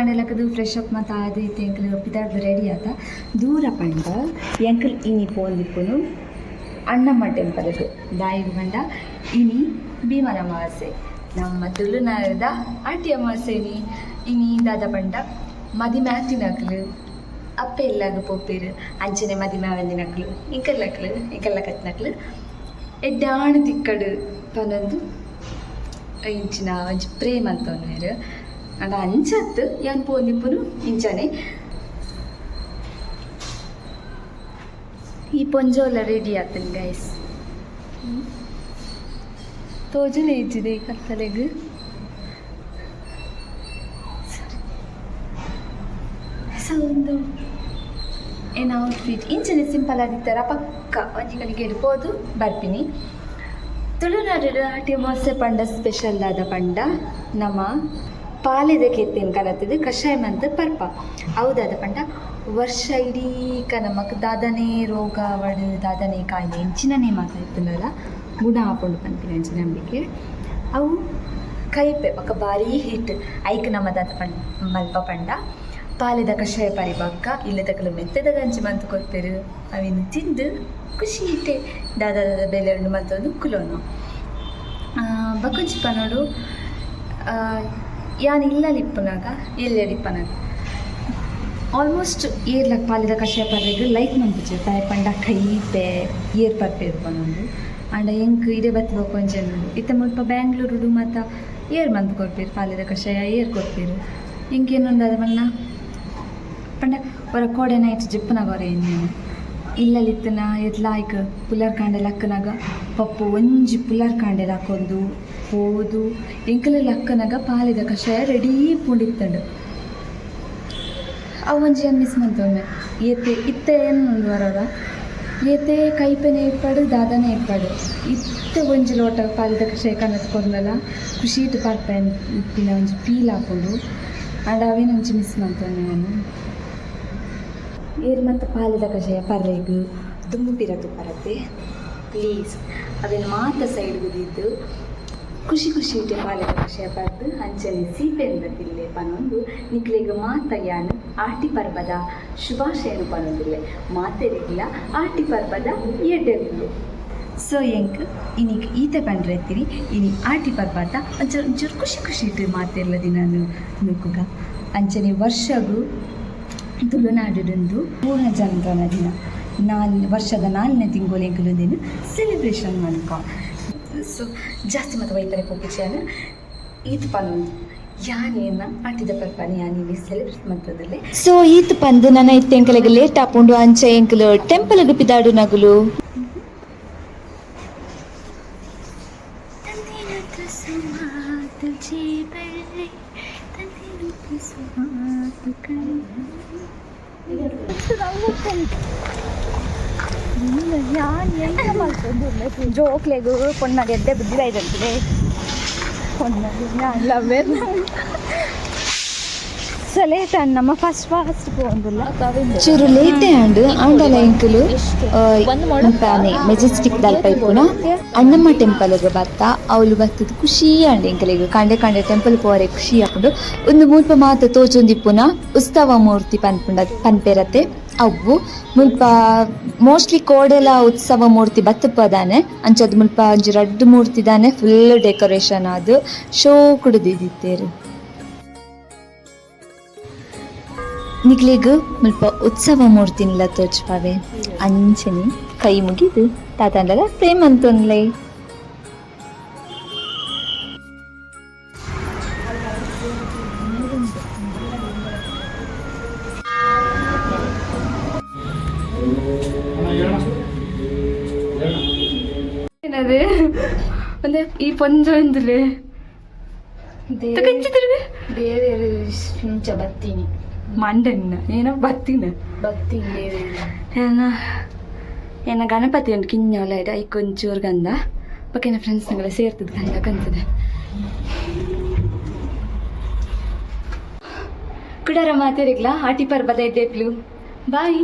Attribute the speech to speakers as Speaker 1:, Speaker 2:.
Speaker 1: Guys ಕಾಂಡೆ ಕಾಂಡೆ ಲಕ್ಕದು fresh up ಮತ್ತು ಅದು ಇತ್ತು ಎಂಕಲ್ ಪಿತಾಡ್ದು ರೆಡಿ ಆತ ದೂರ ಪಂಡ ಎಂಕಲ್ ಇನಿ ಪೋಂದಿಪ್ಪುನು ಅಣ್ಣಮ್ಮ ಟೆಂಪಲ್ಗೆ ದಾಯಿಗೆ ಬಂಡ ಇನಿ ಭೀಮನ ಅಮಾವಾಸ್ಯೆ. ನಮ್ಮ ತುಳುನಾಡದ ಆಂಟಿ ಅಮಾವಾಸ್ಯೆನಿ ಇನಿ. ದಾದ ಪಂಡ. ಮದಿ ಮ್ಯಾತಿನಕ್ಲು ಅಪ್ಪೆ ಎಲ್ಲಾಗ ಪೋಪೇರು ಅಂಚನೆ ಮದಿ ಮ್ಯಾವಂದಿನಕ್ಲು ಇಂಕಲ್ಲಕ್ಲು ಇಂಕಲ್ಲ ಕತ್ನಕ್ಲು ಎಡ್ಡಾಣ ತಿಕ್ಕಡು. ಪನೊಂದು ಇಂಚಿನ ಒಂಚು ಪ್ರೇಮ ಅಂತ ಅಂಡ അഞ്ചത്ത് ಯಾನ್ ಪೋನಿಪ್ಪುನು ಇಂಚನೆ ಈ ಪೊಂಜೋಲ ರೆಡಿ ಆತನ್ ಗೈಸ್ ತೋಜನೆ ಇಜ್ಜಿದೆ ಈ ಕತ್ತಲೆಗ್ ಸೊ ಒಂದು ಏನು ಔಟ್ಫಿಟ್ ಇಂಚನೆ ಸಿಂಪಲ್ ಆಗಿತ್ತರ ಪಕ್ಕ ಒಂಜಿ ಕಡೆಗೆ ಇಡ್ಬೋದು. ಬರ್ಪಿನಿ ತುಳುನಾಡು ಆಟಿ ಮೋಸೆ ಪಂಡ ಸ್ಪೆಷಲ್ ಆದ ಪಂಡ. ನಮ್ಮ ಪಾಲೆದ ಕೆತ್ತೇನು ಕಲತ್ತದು ಕಷಾಯ ಮಂತ್ ಪರ್ಪ. ಹೌದಾದ ಪಂಡ? ವರ್ಷ ಇಡೀ ನಮಕ್ ದಾದನೆ ರೋಗ ಒಡೆ ದಾದನೆ ಕಾಯಿಲೆ ಹೆಂಚಿನೇ ಮಾತಾಡ್ತಿಲ್ಲ ಗುಣ ಹಾಕೊಂಡು ಬಂದಿಲ್ಲ ಹೆಂಚಿನ ನಂಬಿಕೆ. ಅವು ಕೈಪೆ ಪಕ್ಕ ಭಾರಿ ಹಿಟ್ ಐಕ್ ನಮ್ಮ ದಾದ ಪಂಡ ಮಲ್ಪ ಪಂಡ. ಪಾಲೆದ ಕಷಾಯ ಪರಿಬಕ್ಕ ಇಲ್ಲದಕ್ಕಲು ಮೆತ್ತದ ಗಂಜಿ ಮಂತ್ ಕೊಡ್ತೇರು ಅವಿನ ತಿಂದು ಖುಷಿ ಇಟ್ಟೆ. ದಾದ ದಾದ ಬೆಲೆ ಉಂಡು ಮತ್ತೊಂದು ಕುಲೋನು ಬಕುಂಚಿ ಪನೋಡು ಯಾನ್ ಇಲ್ಲಲಿಪ್ಪನಾಗ ಎಲ್ಲೆಡಿಪ್ಪನಾಗ ಆಲ್ಮೋಸ್ಟ್ ಏರ್ಲಕ್ ಪಾಲಿದ ಕಷಾಯ ಪರ್ರೆಗ್ ಲೈಕ್ ಮಂತಿಜೆ ತಾಯಿ ಪಂಡ ಕೈ ಪೆ ಏರ್ ಪರ್ಪೆರ್ ಪನೊಂದು ಅಂಡ ಎಂಕ್ ಇಡೆ ಬತ್ತುವ ಕೊಂಚನ್ ಇತ್ತ ಮುಲ್ಪ ಬ್ಯಾಂಗ್ಳೂರು ಮತ್ತ ಏರ್ ಮಂತ್ ಕೊಡ್ಪೇರು ಪಾಲಿದ ಕಷಾಯ ಏರ್ ಕೊಡ್ಪೇರು ಇಂಕೇನೊಂದು ಅದ ಬಣ್ಣ ಪಂಡ ಹೊರ ಕೋಡೆ ನೈಟ್ ಜಿಪ್ಪನಾಗ ಹೊರ ಇನ್ನೇನು ಇಲ್ಲಲಿತ್ತನ ಎದ್ಲಾಯ್ಕ ಪುಲರ್ ಕಾಂಡೆ ಹಾಕನಾಗ ಪಪ್ಪು ಒಂಜಿ ಪುಲ್ಲರ್ ಕಾಂಡೆಲ್ಲ ಹಾಕೊಂಡು ಹೋದು. ಎಂಕಲ ಲಕ್ಕನಾಗ ಪಾಲಿದ ಕಷಾಯ ರೆಡಿ ಪುಂಡಿತ್ತಂಡು. ಅವು ಒಂಜಿ ಮಿಸ್ ಮಂತೊಮ್ಮೆ ಏತೆ, ಇತ್ತೆ ಏನು ವರವ ಏತೆ, ಕೈಪೆನೆ ಇಪ್ಪಾಡು ದಾದನೆ ಇಪ್ಪಾಡು ಇತ್ತೆ ಒಂಜಿ ಲೋಟ ಪಾಲಿದ ಕಷಾಯ ಕನಸ್ಕೊಂಡಲ್ಲ ಖುಷಿ ಇಟ್ಟು ಪಾಡ್ತಾ ಇಪ್ಪಿನ ಒಂಜಿ ಫೀಲ್ ಹಾಕೊಂಡು ಅಂಡ್ ಅವೇನು ಒಂಜಿ ಮಿಸ್ ಮಂತೊಮ್ಮೆ ನಾನು. ಏರ್ ಮತ್ತು ಪಾಲಿದ ಕಷಾಯ ಪರ್ರೆಗು. ದುಂಬು ಪಿರತು. ಪರತೆ ಪ್ಲೀಸ್ ಅದನ್ನು ಮಾತ್ರ ಸೈಡ್ ಗುದಿದ್ದು. ಖುಷಿ ಖುಷಿ ಇಟ್ಟೆ ಪಾಲಿದ ಪಡೆದು ಅಂಚನೆ ಸೀಪೆಂದ ತಿಲ್ಲೆ ಪನೊಂದು ನಿಕ್ಲೆಗ್ ಮಾತ ಯಾನು ಆಟಿ ಪರ್ಬದ ಶುಭಾಶಯನು ಪನೊಂದಿಲ್ಲೆ ಮಾತೆರೆಗಿಲ್ಲ ಆಟಿ ಪರ್ಬದ ಎಡ್ಡೆರಿಲ್ಲೆ ಸೊ ಎಂಕ್ ಇನಿಕ್ ಈತ ಪಂಡ್ರೆತ್ತಿರಿ ಇನಿ ಆಟಿ ಪರ್ವದ ಒಂಚೂರು ಒಂಚೂರು ಖುಷಿ ಖುಷಿ ಇಟ್ಟು ಮಾತೆರ್ಲ ದಿನ ನೂಕುಗ. ಅಂಚನೆ ವರ್ಷಗು ತುಳುನಾಡುಡೊಂದು ಪೂರ್ಣ ಜನರನ ದಿನ. ನಾಲ್, ವರ್ಷದ ನಾಲ್ನೇ ತಿಂಗಳು ದಿನ ಸೆಲೆಬ್ರೇಷನ್ ಮನ್ಕ ಸೊ ಜಾಸ್ತಿ ಮತ್ತು ವೈಪರೆ ಪೋಪಿಚಾನ ಈತ್ ಪನ್ನೊಂದು ಯಾನೇನ ಆಟಿದ ಪರ್ಪನೆ ಯಾನಿ ಸೆಲೆಬ್ರೇಟ್ ಮಂತದಲ್ಲಿ
Speaker 2: ಸೊ ಈತ್ ಪಂದ್ ನನ್ನ ಇತ್ತ ಎಂಕಲೆಗ್ ಲೇಟ್ ಆಪುಂಡು ಅಂಚ ಎಂಕಲು ಟೆಂಪಲ್ಗ್ ಪಿದಾಡು ನಗುಲು.
Speaker 1: ಜೋಕ್ಲೆಗು ಪೊಣ್ಣಗೆ ಎದ್ದೆ ಬುದ್ಧಿ ಐದಂತಿದೆ ಲವ್ವೇ ಸೊ ಲೇಟ್ ಅಂಡ್ ನಮ್ಮ ಫಸ್ಟ್ ಫಾಸ್ಟ್ ಪೋಂದಿಲ್ಲ
Speaker 2: ಚೂರು ಲೇಟೆ ಆಂಡ್ ಆಂಡಲ ಎಂಕುಲು ಮುಪ್ಪಾನೆ ಮೆಜೆಸ್ಟಿಕ್ ದಲ್ಪ ಇಪ್ಪುನ ಅಣ್ಣಮ್ಮ ಟೆಂಪಲ್ ಬತ್ತ ಅವಳು ಬರ್ತದ ಖುಷಿ ಆಂಡ್ ಎಂಕಲಿಗೆ. ಕಂಡೆ ಕಂಡೆ ಟೆಂಪಲ್ ಪೋರೆ ಖುಷಿ ಆಪುಂಡು ಒಂದು ಮುಲ್ಪ ಮಾತ ತೋಚೊಂದಿಪ್ಪುನ ಉತ್ಸವ ಮೂರ್ತಿ ಪನ್ಪುಂಡ ಪನ್ಪೆರತೆ. ಅವು ಮುಲ್ಪ ಮೋಸ್ಟ್ಲಿ ಕೋಡೆಲ ಉತ್ಸವ ಮೂರ್ತಿ ಬತ್ತಪ್ಪದಾನೆ ಅಂಚದ ಮುಲ್ಪ ಅಂಜು ರಡ್ಡ್ ಮೂರ್ತಿ ದಾನೆ ಫುಲ್ ಡೆಕೋರೇಷನ್ ಆದ್. ಶೋ ಕುಡಿದಿದ್ದೀರಿ ನಿಕ್ಲಿಗ್ ಮುಲ್ಪ ಉತ್ಸವ ಮೂರ್ತಿನಿಲ್ಲ ತೋಚ್ಪಾವೆ ಅಂಚನಿ ಕೈ ಮುಗಿದು ತಾತಂಡಲ ಪ್ರೇಮ್ ಅಂತೊನ್ಲೆ
Speaker 1: ಈ ಪೊಂಜ ಎಂದ್ರೆ ಕಂಚಿದ್ರು
Speaker 3: ದೇವೇರು ಇಂಚ ಬತ್ತೀನಿ.
Speaker 1: ಮಂಡನ್ನ ಏನೋ ಬತ್ತಿನ.
Speaker 3: ಬತ್ತೀನಿ ದೇವೇರು
Speaker 1: ಏನ ಏನ ಗಣಪತಿ ಉಂಟು ಕಿഞ്ഞೋಲ ಇದೆ ಈ ಕೊಂಚೂರು ಗಂಧ. ಬಕ್ಕಿನ ಫ್ರೆಂಡ್ಸ್ನೆಲ್ಲ ಸೇರ್ತದ ಗಂಧ ಕಂತದೆ ಕುಡಾರ ಮಾತಾಡಿಗ್ಲಾ ಆಟಿ ಪರ್ಬದ ಇದ್ದೇಪ್ಲು ಬಾಯ್.